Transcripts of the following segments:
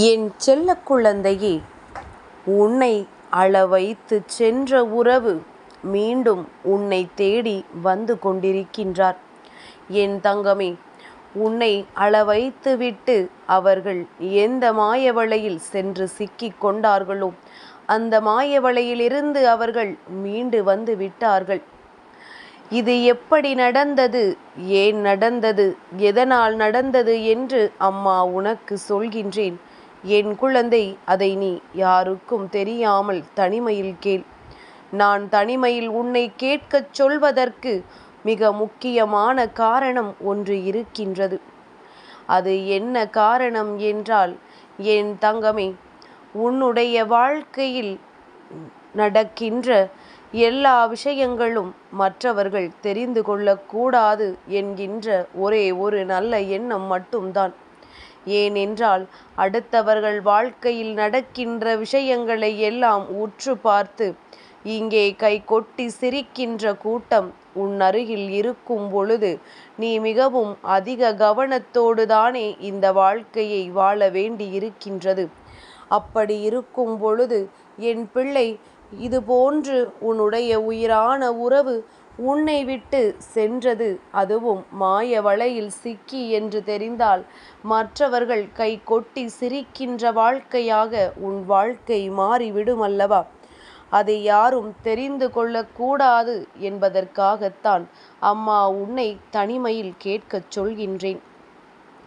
என் செல்ல குழந்தையே உன்னை அளவைத்துச் சென்ற உறவு மீண்டும் உன்னை தேடி வந்து கொண்டிருக்கின்றார். என் தங்கமே உன்னை அளவைத்து விட்டு அவர்கள் எந்த மாயவலையில் சென்று சிக்கிக் கொண்டார்களோ அந்த மாயவலையிலிருந்து அவர்கள் மீண்டு வந்து விட்டார்கள். இது எப்படி நடந்தது ஏன் நடந்தது எதனால் நடந்தது என்று அம்மா உனக்கு சொல்கின்றேன் என் குழந்தை அதை நீ யாருக்கும் தெரியாமல் தனிமையில் கேள். நான் தனிமையில் உன்னைக் கேட்கச் சொல்வதற்கு மிக முக்கியமான காரணம் ஒன்று இருக்கின்றது. அது என்ன காரணம் என்றால் என் தங்கமே உன்னுடைய வாழ்க்கையில் நடக்கின்ற எல்லா விஷயங்களும் மற்றவர்கள் தெரிந்து கொள்ளக்கூடாது என்கின்ற ஒரே ஒரு நல்ல எண்ணம் மட்டும்தான். ஏனென்றால் அடுத்தவர்கள் வாழ்க்கையில் நடக்கின்ற விஷயங்களை எல்லாம் உற்று பார்த்து இங்கே கை கொட்டி சிரிக்கின்ற கூட்டம் உன் அருகில் இருக்கும் பொழுது நீ மிகவும் அதிக கவனத்தோடு தானே இந்த வாழ்க்கையை வாழ வேண்டி இருக்கின்றது அப்படி இருக்கும் பொழுது என் பிள்ளை இது போன்று உன்னுடைய உயிரான உறவு உன்னை விட்டு சென்றது அதுவும் மாய வலையில் சிக்கி என்று தெரிந்தால் மற்றவர்கள் கை கொட்டி சிரிக்கின்ற வாழ்க்கையாக உன் வாழ்க்கை மாறிவிடுமல்லவா. அதை யாரும் தெரிந்து கொள்ளக்கூடாது என்பதற்காகத்தான் அம்மா உன்னை தனிமையில் கேட்கச் சொல்கின்றேன்.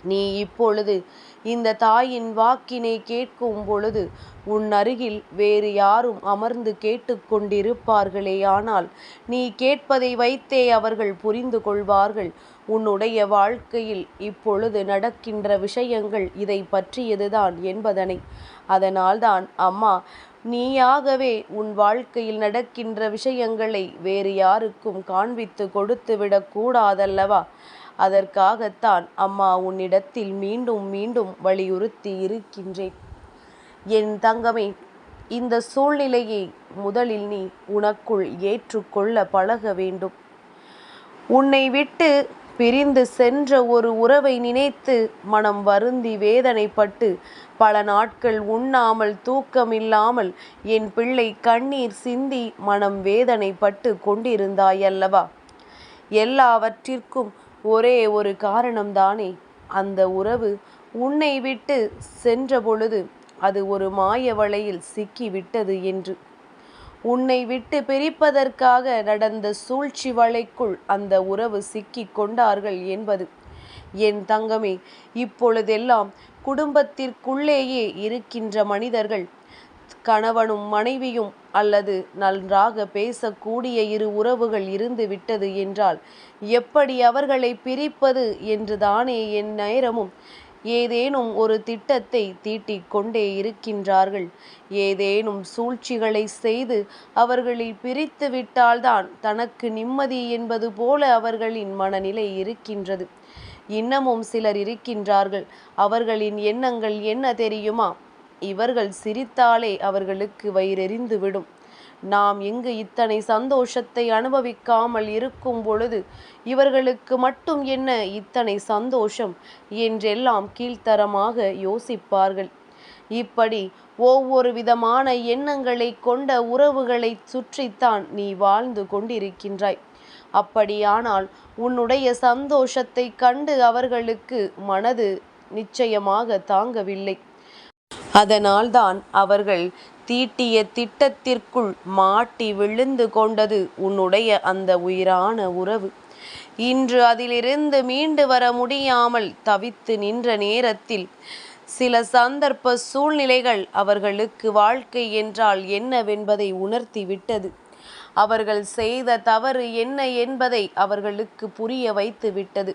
நீ இப்பொழுது இந்த தாயின் வாக்கினை கேட்கும் பொழுது உன்னருகில் வேறு யாரும் அமர்ந்து கேட்டுக்கொண்டிருப்பார்களேயானால் நீ கேட்பதை வைத்தே அவர்கள் புரிந்து கொள்வார்கள் உன்னுடைய வாழ்க்கையில் இப்பொழுது நடக்கின்ற விஷயங்கள் இதை பற்றியதுதான் என்பதனை. அதனால்தான் அம்மா நீயாகவே உன் வாழ்க்கையில் நடக்கின்ற விஷயங்களை வேறு யாருக்கும் காண்பித்து கொடுத்துவிடக் கூடாதல்லவா. அதற்காகத்தான் அம்மா உன்னிடத்தில் மீண்டும் மீண்டும் வலியுறுத்தி இருக்கின்றேன். என் தங்கமே இந்த சூழ்நிலையை முதலில் நீ உனக்குள் ஏற்றுக்கொள்ள பழக வேண்டும். உன்னை விட்டு பிரிந்து சென்ற ஒரு உறவை நினைத்து மனம் வருந்தி வேதனைப்பட்டு பல நாட்கள் உண்ணாமல் தூக்கமில்லாமல் என் பிள்ளை கண்ணீர் சிந்தி மனம் வேதனைப்பட்டு கொண்டிருந்தாயல்லவா. எல்லாவற்றிற்கும் ஒரே ஒரு காரணம்தானே அந்த உறவு உன்னை விட்டுச் சென்றபொழுது அது ஒரு மாய வலையில் சிக்கி விட்டது என்று. உன்னை விட்டு பிரிப்பதற்காக நடந்த சூழ்ச்சி வலைக்குள் அந்த உறவு சிக்கி கொண்டார்கள் என்பது. என் தங்கமே இப்பொழுதெல்லாம் குடும்பத்திற்குள்ளேயே இருக்கின்ற மனிதர்கள் கணவனும் மனைவியும் அல்லது நன்றாக பேசக்கூடிய இரு உறவுகள் இருந்து விட்டது என்றால் எப்படி அவர்களை பிரிப்பது என்று தானே எந்நேரமும் ஏதேனும் ஒரு திட்டத்தை தீட்டிக் கொண்டே இருக்கின்றார்கள். ஏதேனும் சூழ்ச்சிகளை செய்து அவர்களை பிரித்து விட்டால்தான் தனக்கு நிம்மதி என்பது போல அவர்களின் மனநிலை இருக்கின்றது. இன்னமும் சிலர் இருக்கின்றார்கள் அவர்களின் எண்ணங்கள் என்ன தெரியுமா இவர்கள் சிரித்தாலே அவர்களுக்கு வயிறெறிந்து விடும். நாம் இங்கு இத்தனை சந்தோஷத்தை அனுபவிக்காமல் இருக்கும் பொழுது இவர்களுக்கு மட்டும் என்ன இத்தனை சந்தோஷம் என்றெல்லாம் கீழ்த்தரமாக யோசிப்பார்கள். இப்படி ஒவ்வொரு விதமான எண்ணங்களைக் கொண்ட உறவுகளைச் சுற்றித்தான் நீ வாழ்ந்து கொண்டிருக்கின்றாய். அப்படியானால் உன்னுடைய சந்தோஷத்தைக் கண்டு அவர்களுக்கு மனது நிச்சயமாக தாங்கவில்லை. அதனால்தான் அவர்கள் தீட்டிய திட்டத்திற்குள் மாட்டி விழுந்து கொண்டது உன்னுடைய அந்த உயிரான உறவு. இன்று அதிலிருந்து மீண்டு வர முடியாமல் தவித்து நின்ற நேரத்தில் சில சந்தர்ப்ப சூழ்நிலைகள் அவர்களுக்கு வாழ்க்கை என்றால் என்னவென்பதை உணர்த்தி விட்டது. அவர்கள் செய்த தவறு என்ன என்பதை அவர்களுக்கு புரிய வைத்து விட்டது.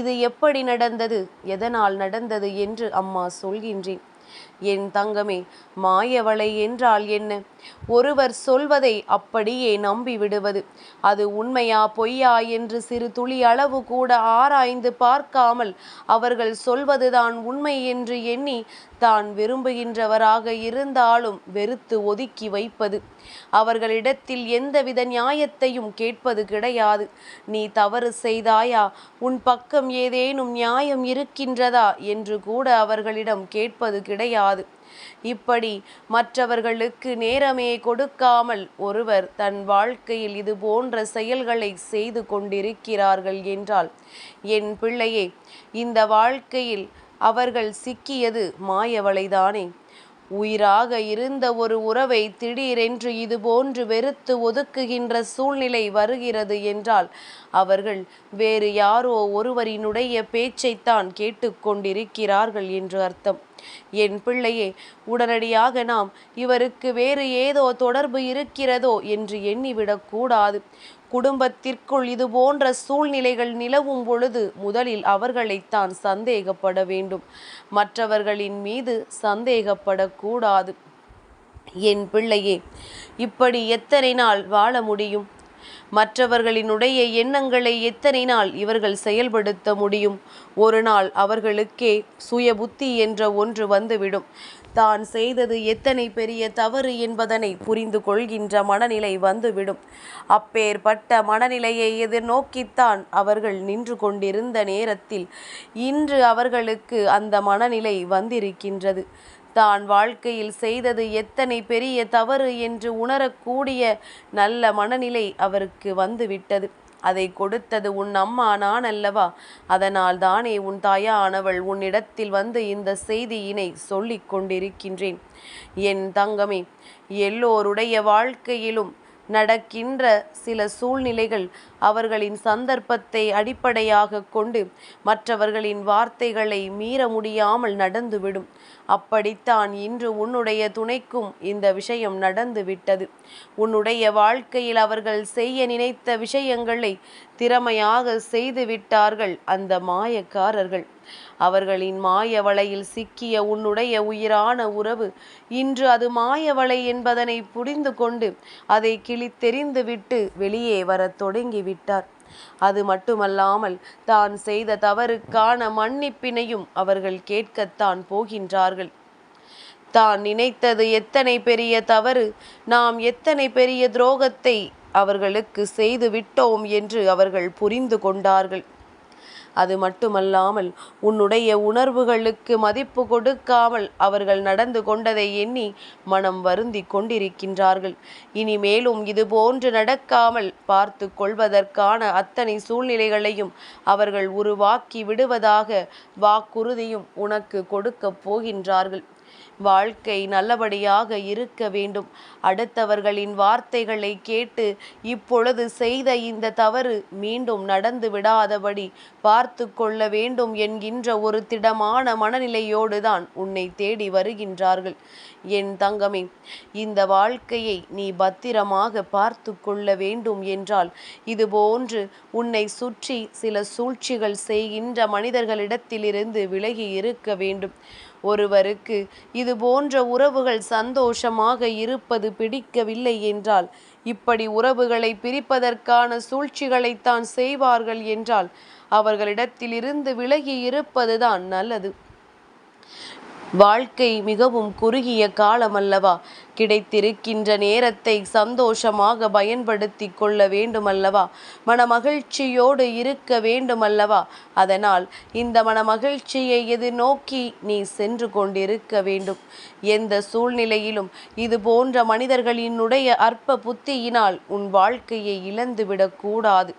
இது எப்படி நடந்தது எதனால் நடந்தது என்று அம்மா சொல்கின்றேன். என் தங்கமே மாயவளை என்றால் என்ன? ஒருவர் சொல்வதை அப்படியே நம்பி விடுவது. அது உண்மையா பொய்யா என்று சிறு துளி அளவு கூட ஆராய்ந்து பார்க்காமல் அவர்கள் சொல்வதுதான் உண்மை என்று எண்ணி தான் விரும்புகின்றவராக இருந்தாலும் வெறுத்து ஒதுக்கி வைப்பது. அவர்களிடத்தில் எந்தவித நியாயத்தையும் கேட்பது கிடையாது. நீ தவறு செய்தாயா உன் பக்கம் ஏதேனும் நியாயம் இருக்கின்றதா என்று கூட அவர்களிடம் கேட்பது கிடையாது. கிடையாது. இப்படி மற்றவர்களுக்கு நேரமே கொடுக்காமல் ஒருவர் தன் வாழ்க்கையில் இது போன்ற செயல்களை செய்து கொண்டிருக்கிறார்கள் என்றால் என் பிள்ளையே இந்த வாழ்க்கையில் அவர்கள் சிக்கியது மாயவளைதானே. உயிராக இருந்த ஒரு உறவை திடீரென்று இதுபோன்று வெறுத்து ஒதுக்குகின்ற சூழ்நிலை வருகிறது என்றால் அவர்கள் வேறு யாரோ ஒருவரினுடைய பேச்சைத்தான் கேட்டுக்கொண்டிருக்கிறார்கள் என்று அர்த்தம். என் பிள்ளையே உடனடியாக நாம் இவருக்கு வேறு ஏதோ தொடர்பு இருக்கிறதோ என்று எண்ணிவிடக்கூடாது. குடும்பத்திற்குள் இது போன்ற சூழ்நிலைகள் நிலவும் பொழுது முதலில் அவர்களைத்தான் சந்தேகப்பட வேண்டும். மற்றவர்களின் மீது சந்தேகப்படக்கூடாது. என் பிள்ளையே இப்படி எத்தனை நாள் வாழ முடியும்? மற்றவர்களினுடைய எண்ணங்களை எத்தனை நாள் இவர்கள் செயல்படுத்த முடியும்? ஒரு நாள் அவர்களுக்கே சுய புத்தி என்ற ஒன்று வந்துவிடும். தான் செய்தது எத்தனை பெரிய தவறு என்பதனை புரிந்து கொள்கின்ற மனநிலை வந்துவிடும். அப்பேற்பட்ட மனநிலையை எதிர்நோக்கித்தான் அவர்கள் நின்று கொண்டிருந்த நேரத்தில் இன்று அவர்களுக்கு அந்த மனநிலை வந்திருக்கின்றது. தான் வாழ்க்கையில் செய்தது எத்தனை பெரிய தவறு என்று உணரக்கூடிய நல்ல மனநிலை அவருக்கு வந்துவிட்டது. அதை கொடுத்தது உன் அம்மா நான் அல்லவா? அதனால் தானே உன் தாயானவள் உன்னிடத்தில் வந்து இந்த செய்தியினை சொல்லிக் கொண்டிருக்கின்றேன். என் தங்கமே எல்லோருடைய வாழ்க்கையிலும் நடக்கின்ற சில சூழ்நிலைகள் அவர்களின் சந்தர்ப்பத்தை அடிப்படையாக கொண்டு மற்றவர்களின் வார்த்தைகளை மீற முடியாமல் நடந்துவிடும். அப்படித்தான் இன்று உன்னுடைய துணைக்கும் இந்த விஷயம் நடந்து விட்டது உன்னுடைய வாழ்க்கையில் அவர்கள் செய்ய நினைத்த விஷயங்களை திறமையாக செய்து விட்டார்கள் அந்த மாயக்காரர்கள். அவர்களின் மாய வலையில் சிக்கிய உன்னுடைய உயிரான உறவு இன்று அது மாயவளை என்பதனை புரிந்து கொண்டு அதை கிழித்தெறிந்து விட்டு வெளியே வரத் தொடங்கிவிட்டார் அது மட்டுமல்லாமல் தான் செய்த தவறுக்கான மன்னிப்பினையும் அவர்கள் கேட்கத்தான் போகின்றார்கள். தான் நினைத்தது எத்தனை பெரிய தவறு நாம் எத்தனை பெரிய துரோகத்தை அவர்களுக்கு செய்து விட்டோம் என்று அவர்கள் புரிந்து கொண்டார்கள். அது மட்டுமல்லாமல் உன்னுடைய உணர்வுகளுக்கு மதிப்பு கொடுக்காமல் அவர்கள் நடந்து கொண்டதை எண்ணி மனம் வருந்தி கொண்டிருக்கின்றார்கள். இனி மேலும் இது போன்று நடக்காமல் பார்த்து கொள்வதற்கான அத்தனை சூழ்நிலைகளையும் அவர்கள் உருவாக்கி விடுவதாக வாக்குறுதியும் உனக்கு கொடுக்கப் போகின்றார்கள். வாழ்க்கை நல்லபடியாக இருக்க வேண்டும். அடுத்தவர்களின் வார்த்தைகளை கேட்டு இப்பொழுது செய்த இந்த தவறு மீண்டும் நடந்து விடாதபடி பார்த்து கொள்ள வேண்டும் என்கின்ற ஒரு திடமான மனநிலையோடு தான் உன்னை தேடி வருகின்றார்கள். என் தங்கமே இந்த வாழ்க்கையை நீ பத்திரமாக பார்த்து கொள்ள வேண்டும் என்றால் இதுபோன்று உன்னை சுற்றி சில சூழ்ச்சிகள் செய்கின்ற மனிதர்களிடத்திலிருந்து விலகி இருக்க வேண்டும். ஒருவருக்கு இது போன்ற உறவுகள் சந்தோஷமாக இருப்பது பிடிக்கவில்லை என்றால் இப்படி உறவுகளை பிரிப்பதற்கான சூழ்ச்சிகளைத்தான் செய்வார்கள் என்றால் அவர்களிடத்திலிருந்து விலகி இருப்பதுதான் நல்லது. வாழ்க்கை மிகவும் குறுகிய காலமல்லவா? கிடைத்திருக்கின்ற நேரத்தை சந்தோஷமாக பயன்படுத்தி கொள்ள வேண்டுமல்லவா? மனமகிழ்ச்சியோடு இருக்க வேண்டுமல்லவா? அதனால் இந்த மனமகிழ்ச்சியை எதிர்நோக்கி நீ சென்று கொண்டிருக்க வேண்டும்? எந்த சூழ்நிலையிலும் இது போன்ற மனிதர்களினுடைய அற்ப புத்தியினால் உன் வாழ்க்கையை இழந்துவிடக்கூடாது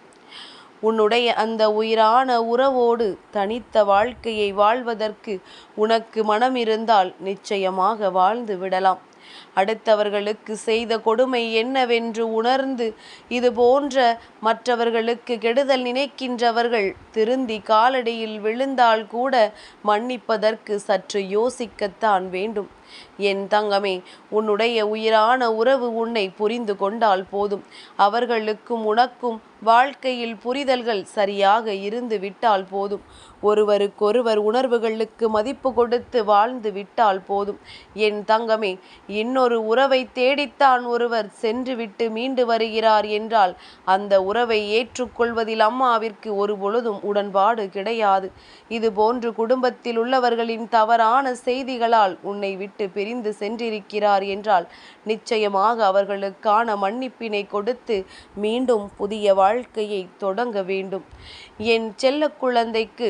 உன்னுடைய அந்த உயிரான உறவோடு தனித்த வாழ்க்கையை வாழ்வதற்கு உனக்கு மனம் இருந்தால் நிச்சயமாக வாழ்ந்து விடலாம். அடுத்தவர்களுக்கு செய்த கொடுமை என்னவென்று உணர்ந்து இது போன்ற மற்றவர்களுக்கு கெடுதல் நினைக்கின்றவர்கள் திருந்தி காலடியில் விழுந்தால் கூட மன்னிப்பதற்கு சற்று யோசிக்கத்தான் வேண்டும். என் தங்கமே உன்னுடைய உயிரான உறவு உன்னை புரிந்து கொண்டால் போதும். அவர்களுக்கும் உனக்கும் வாழ்க்கையில் புரிதல்கள் சரியாக இருந்து விட்டால் போதும். ஒருவருக்கொருவர் உணர்வுகளுக்கு மதிப்பு கொடுத்து வாழ்ந்து விட்டால் போதும். என் தங்கமே இன்னொரு ஒரு உறவை தேடித்தான் ஒருவர் சென்றுவிட்டு மீண்டு வருகிறார் என்றால் அந்த உறவை ஏற்றுக்கொள்வதில் அம்மாவிற்கு ஒரு பொழுதும் உடன்பாடு கிடையாது. இது போன்று குடும்பத்தில் உள்ளவர்களின் தவறான செய்திகளால் உன்னை விட்டு பிரிந்து சென்றிருக்கிறார் என்றால் நிச்சயமாக அவர்களுக்கான மன்னிப்பினை கொடுத்து மீண்டும் புதிய வாழ்க்கையை தொடங்க வேண்டும். என் செல்ல குழந்தைக்கு